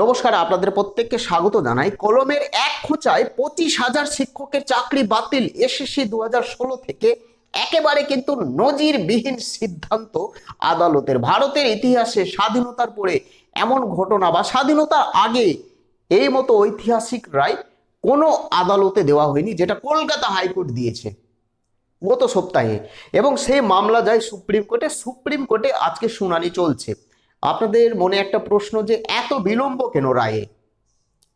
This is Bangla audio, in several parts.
নমস্কার, আপনাদের প্রত্যেককে স্বাগত জানাই। কলমের এক খোঁচায় পঁচিশ হাজার শিক্ষকের চাকরি বাতিল এসএসসি দু ষোলো থেকে একেবারে কিন্তু নজিরবিহীন সিদ্ধান্ত আদালতের। ভারতের ইতিহাসে স্বাধীনতার পরে এমন ঘটনা বা স্বাধীনতার আগে এই মতো ঐতিহাসিক রায় কোনো আদালতে দেওয়া হয়নি, যেটা কলকাতা হাইকোর্ট দিয়েছে গত সপ্তাহে। এবং সেই মামলা যায় সুপ্রিম কোর্টে সুপ্রিম কোর্টে আজকে শুনানি চলছে। আপনাদের মনে একটা প্রশ্ন যে এত বিলম্ব কেন রায়ে?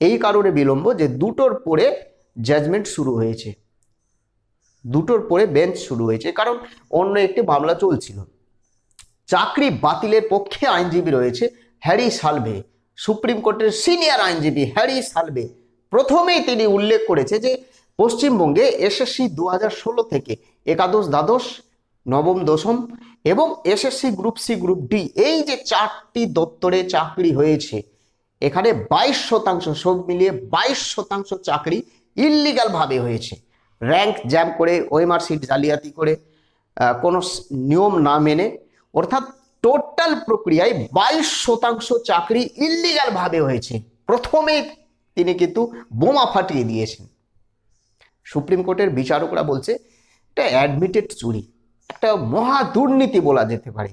এই কারণে বিলম্ব যে দুটোর পরে জাজমেন্ট শুরু হয়েছে। দুটোর পরে বেঞ্চ শুরু হয়েছে, কারণ অন্য একটি মামলা চলছিল। চাকরি বাতিলের পক্ষে আইনজীবী রয়েছে হ্যারি সালভে। সুপ্রিম কোর্টের সিনিয়র আইনজীবী হ্যারি সালভে। প্রথমেই তিনি উল্লেখ করেছে যে পশ্চিমবঙ্গে এসএসসি দু থেকে একাদশ দ্বাদশ নবম, দশম এবং SSC group C group D এই যে চারটি দপ্তরে চাকরি হয়েছে, এখানে বাইশ শতাংশ সব মিলিয়ে বাইশ শতাংশ চাকরি ইল্লিগাল ভাবে হয়েছে। র্যাঙ্ক জ্যাম করে ওএমআর সিট জালিয়াতি করে কোনো নিয়ম না মেনে, অর্থাৎ টোটাল প্রক্রিয়ায় বাইশ শতাংশ চাকরি ইল্লিগাল ভাবে হয়েছে। প্রথমেই তিনি কিন্তু বোমা ফাটিয়ে দিয়েছেন। সুপ্রিম কোর্টের বিচারকরা বলছে, এটা অ্যাডমিটেড চুরি। একটা মহা দুর্নীতি বলা যেতে পারে।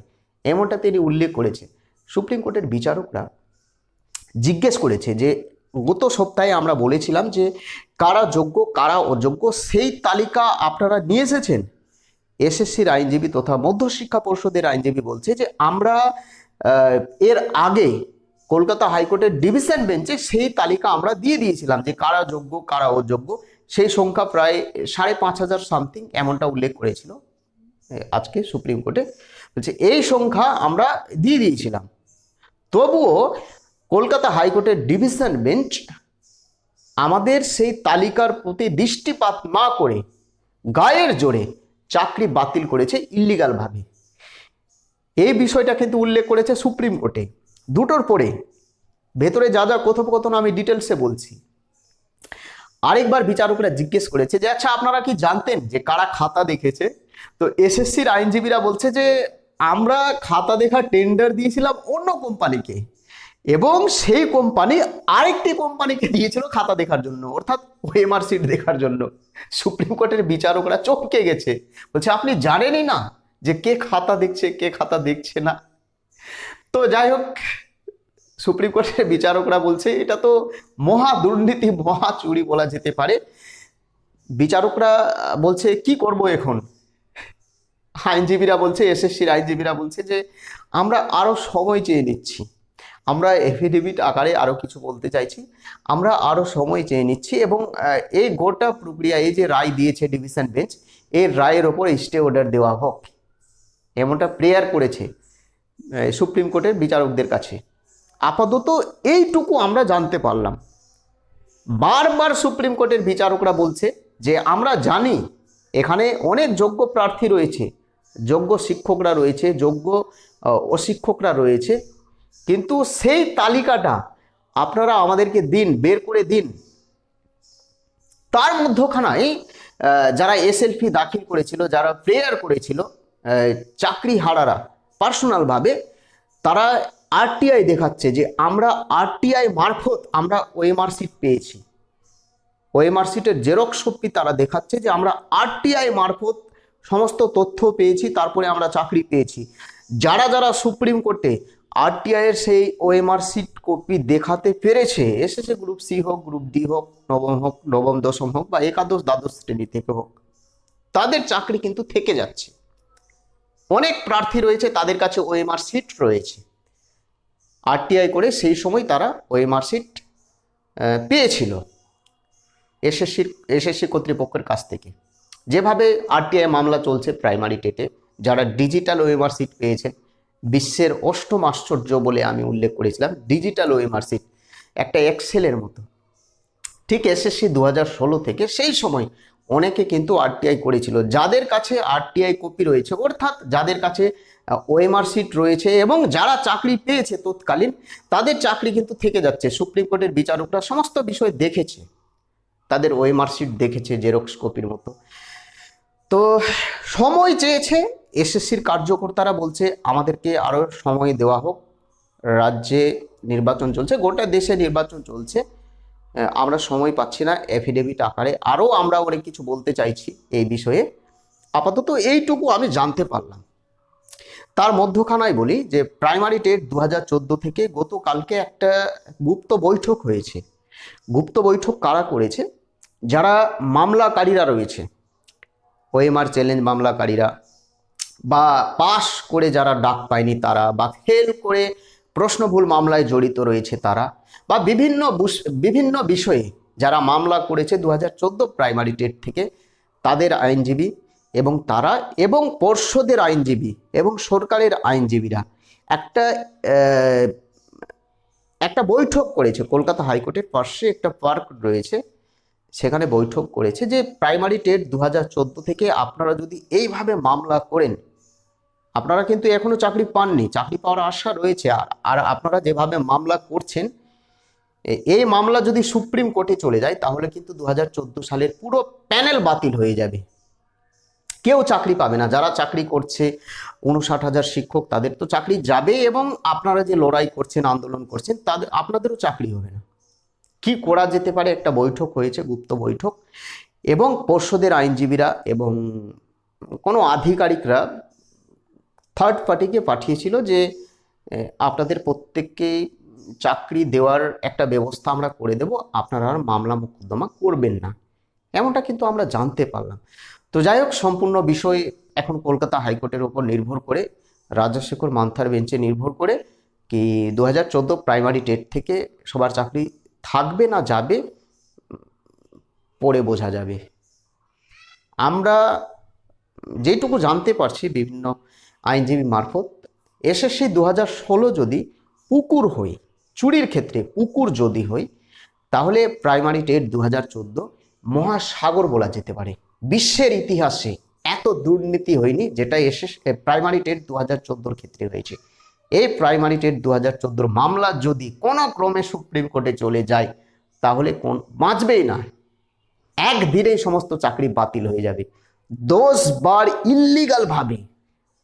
এমনটা তিনি উল্লেখ করেছে সুপ্রিম কোর্টের বিচারকরা জিজ্ঞেস করেছে যে, গত সপ্তাহে আমরা বলেছিলাম যে, কারা যোগ্য, কারা অযোগ্য, সেই তালিকা আপনারা নিয়ে এসেছেন? এসএসসির আইনজীবী তথা মধ্যশিক্ষা পর্ষদের আইনজীবী বলছে যে, আমরা এর আগে কলকাতা হাইকোর্টের ডিভিশন বেঞ্চে সেই তালিকা আমরা দিয়ে দিয়েছিলাম যে, কারা যোগ্য, কারা অযোগ্য, সেই সংখ্যা প্রায় সাড়ে পাঁচ হাজার সামথিং এমনটা উল্লেখ করেছিল। আজকে সুপ্রিম কোর্টে বলছে, এই সংখ্যা আমরা দিয়ে দিয়েছিলাম। তবুও কলকাতা হাইকোর্টের ডিভিশন বেঞ্চ আমাদের সেই তালিকার প্রতি দৃষ্টিপাত না করে গায়ের জোরে চাকরি বাতিল করেছে ইল্লিগালভাবে এই বিষয়টা কিন্তু উল্লেখ করেছে সুপ্রিম কোর্টে। দুটোর পরে ভেতরে যা যা কথোপকথন আমি ডিটেলসে বলছি। আরেকবার বিচারকরা জিজ্ঞেস করেছে যে আচ্ছা আপনারা কি জানতেন যে কারা খাতা দেখেছে? তো এসএসসির আইনজীবীরা বলছে যে, আমরা খাতা দেখা টেন্ডার দিয়েছিলাম অন্য কোম্পানিকে এবং সেই কোম্পানি আরেকটি কোম্পানিকে দিয়েছিল খাতা দেখার জন্য, অর্থাৎ ওএমআর সিট দেখার জন্য। সুপ্রিম কোর্টের বিচারকরা চমকে গেছে। বলছে, আপনি জানেনই না যে কে খাতা দেখছে, কে খাতা দেখছে না? তো যাই হোক সুপ্রিম কোর্টের বিচারকরা বলছে, এটা তো মহা দুর্নীতি, মহা চুরি বলা যেতে পারে। বিচারকরা বলছে, কি করব এখন? আইনজীবীরা বলছে, এসএসসির আইনজীবীরা বলছে যে, আমরা আরও সময় চেয়ে নিচ্ছি। আমরা এফিডেভিট আকারে আরও কিছু বলতে চাইছি। আমরা আরও সময় চেয়ে নিচ্ছি এবং এই গোটা প্রক্রিয়া, এই যে রায় দিয়েছে ডিভিশন বেঞ্চ এই রায়ের ওপর স্টে অর্ডার দেওয়া হোক। এমনটা প্রেয়ার করেছে সুপ্রিম কোর্টের বিচারকদের কাছে। আপাতত এইটুকু আমরা জানতে পারলাম। বারবার সুপ্রিম কোর্টের বিচারকরা বলছে যে, আমরা জানি এখানে অনেক যোগ্য প্রার্থী রয়েছে। যোগ্য শিক্ষকরা রয়েছে, যোগ্য অশিক্ষকরা রয়েছে। কিন্তু সেই তালিকাটা আপনারা আমাদেরকে দিন, বের করে দিন। তার মধ্যখানায় যারা এসএলপি দাখিল করেছিল, যারা প্রেয়ার করেছিল চাকরি হারারা পার্সোনালভাবে তারা আরটিআই দেখাচ্ছে যে আমরা আরটিআই মারফত আমরা ওএমআর সিট পেয়েছি। ওএমআর সিটের জেরক্স কপি তারা দেখাচ্ছে যে আমরা আরটিআই মারফত সমস্ত তথ্য পেয়েছি, তারপরে আমরা চাকরি পেয়েছি। যারা যারা সুপ্রিম কোর্টে আরটিআই এর সেই ওএমআর সিট কপি দেখাতে পেরেছে, এসেছে গ্রুপ সি হোক গ্রুপ ডি হোক, নবম হোক, নবম, দশম হোক বা একাদশ, দ্বাদশ শ্রেণি থেকে হোক, তাদের চাকরি কিন্তু থেকে যাচ্ছে। অনেক প্রার্থী রয়েছে, তাদের কাছে ওএমআর সিট রয়েছে। আরটিআই করে সেই সময় তারা ওএমআর সিট পেয়েছিল। এসএসসির, এসএসসি কর্তৃপক্ষের কাছ থেকে। যেভাবে আরটিআই মামলা চলছে প্রাইমারি টেটে, যারা ডিজিটাল ওএমআর সিট পেয়েছেন বিশ্বের অষ্টম আশ্চর্য বলে আমি উল্লেখ করেছিলাম ডিজিটাল ওএমআর সিট একটা এক্সেলের মতো। ঠিক এসএসসি দু হাজার ষোলো থেকে সেই সময় অনেকে কিন্তু আরটিআই করেছিল। যাদের কাছে আরটিআই কপি রয়েছে, অর্থাৎ যাদের কাছে ওএমআর সিট রয়েছে এবং যারা চাকরি পেয়েছে তৎকালীন, তাদের চাকরি কিন্তু থেকে যাচ্ছে। সুপ্রিম কোর্টের বিচারকরা সমস্ত বিষয় দেখেছে। তাদের ওএমআর সিট দেখেছে জেরক্স কপির মতো। তো সময় চেয়েছে এসএসসির কার্যকর্তারা বলছে আমাদেরকে আরও সময় দেওয়া হোক। রাজ্যে নির্বাচন চলছে, গোটা দেশে নির্বাচন চলছে। আমরা সময় পাচ্ছি না এফিডেভিট আকারে। আরও আমরা অনেক কিছু বলতে চাইছি এই বিষয়ে। আপাতত এইটুকু আমি জানতে পারলাম। তার মধ্যখানায় বলি যে প্রাইমারি টেট দু হাজার চোদ্দ থেকে গতকালকে একটা গুপ্ত বৈঠক হয়েছে। গুপ্ত বৈঠক কারা করেছে? যারা মামলাকারীরা রয়েছে। ওএমআর চ্যালেঞ্জ মামলাকারীরা বা পাশ করে যারা ডাক পায়নি তারা বা ফেল করে প্রশ্নভুল মামলায় জড়িত রয়েছে তারা বা বিভিন্ন বিভিন্ন বিষয়ে যারা মামলা করেছে দু হাজার চোদ্দ প্রাইমারি টেট থেকে তাদের আইনজীবী এবং তারা এবং পর্ষদের আইনজীবী এবং সরকারের আইনজীবীরা একটা একটা বৈঠক করেছে। কলকাতা হাইকোর্টের পার্শ্বে একটা পার্ক রয়েছে। সেখানে বৈঠক করেছে যে প্রাইমারি টেট দু হাজার চোদ্দ থেকে আপনারা যদি এইভাবে মামলা করেন, আপনারা কিন্তু এখনও চাকরি পাননি। চাকরি পাওয়ার আশা রয়েছে। আর আপনারা যেভাবে মামলা করছেন এই মামলা যদি সুপ্রিম কোর্টে চলে যায়, তাহলে কিন্তু দু হাজার চোদ্দ সালের পুরো প্যানেল বাতিল হয়ে যাবে। কেউ চাকরি পাবে না। যারা চাকরি করছে, উনষাট হাজার শিক্ষক, তাদের তো চাকরি যাবে এবং আপনারা যে লড়াই করছেন, আন্দোলন করছেন, তাদের, আপনাদেরও চাকরি হবে না। কি করা যেতে পারে একটা বৈঠক হয়েছে, গুপ্ত বৈঠক। এবং পর্ষদের আইনজীবীরা এবং কোনো আধিকারিকরা থার্ড পার্টিকে পাঠিয়েছিল যে আপনাদের প্রত্যেককেই চাকরি দেওয়ার একটা ব্যবস্থা আমরা করে দেব, আপনারা আর মামলা মোকদ্দমা করবেন না। এমনটা কিন্তু আমরা জানতে পারলাম। তো যাই হোক, সম্পূর্ণ বিষয় এখন কলকাতা হাইকোর্টের উপর নির্ভর করে, রাজশেখর মান্থার বেঞ্চে নির্ভর করে, কি দু হাজার চোদ্দ প্রাইমারি টেট থেকে সবার চাকরি থাকবে না যাবে পরে বোঝা যাবে। আমরা যেটুকু জানতে পারছি বিভিন্ন আইনজীবী মারফত, এসএসসি দু হাজার ষোলো যদি পুকুর হই, চুরির ক্ষেত্রে পুকুর যদি হই, তাহলে প্রাইমারি টেট দু হাজার চোদ্দ মহাসাগর বলা যেতে পারে। বিশ্বের ইতিহাসে এত দুর্নীতি হয়নি যেটা এসএস প্রাইমারি টেট দু হাজার চোদ্দোর ক্ষেত্রে হয়েছে। এই প্রাইমারি টেট দু হাজার মামলা যদি কোনো ক্রমে সুপ্রিম কোর্টে চলে যায়, তাহলে কোন বাঁচবেই না। একদিনেই সমস্ত চাকরি বাতিল হয়ে যাবে। দোষ বার ইল্লিগাল ভাবে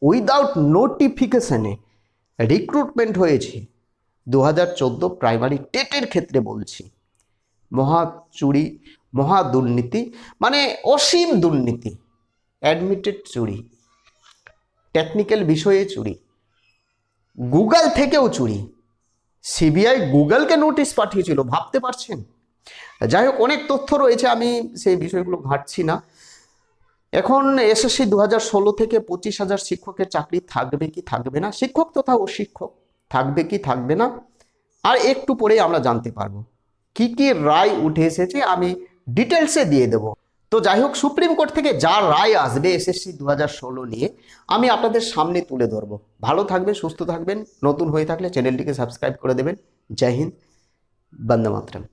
উইদাউট নোটিফিকেশনে রিক্রুটমেন্ট হয়েছে। দু হাজার চোদ্দ প্রাইমারি টেটের ক্ষেত্রে বলছি। মহা চুরি, মহা দুর্নীতি মানে অসীম দুর্নীতি। অ্যাডমিটেড চুরি। টেকনিক্যাল বিষয়ে চুরি। গুগল থেকেও চুরি। সিবিআই গুগলকে নোটিশ পাঠিয়েছিল, ভাবতে পারছেন? যাই হোক, অনেক তথ্য রয়েছে, আমি সেই বিষয়গুলো ঘাটছি না। এখন এসএসসি দু হাজার ষোলো থেকে পঁচিশ হাজার শিক্ষকের চাকরি থাকবে কি থাকবে না? শিক্ষক তথা অশিক্ষক থাকবে কি থাকবে না? আর একটু পরেই আমরা জানতে পারব। কি কি রায় উঠে এসেছে, আমি ডিটেলসে দিয়ে দেব। তো যাই হোক, সুপ্রিম কোর্ট থেকে যা রায় আসবে এসএসসি দু হাজার ষোলো নিয়ে, আমি আপনাদের সামনে তুলে ধরব। ভালো থাকবেন, সুস্থ থাকবেন, নতুন হয়ে থাকলে চ্যানেলটিকে সাবস্ক্রাইব করে দেবেন। জয় হিন্দ, বন্দে মাতরম।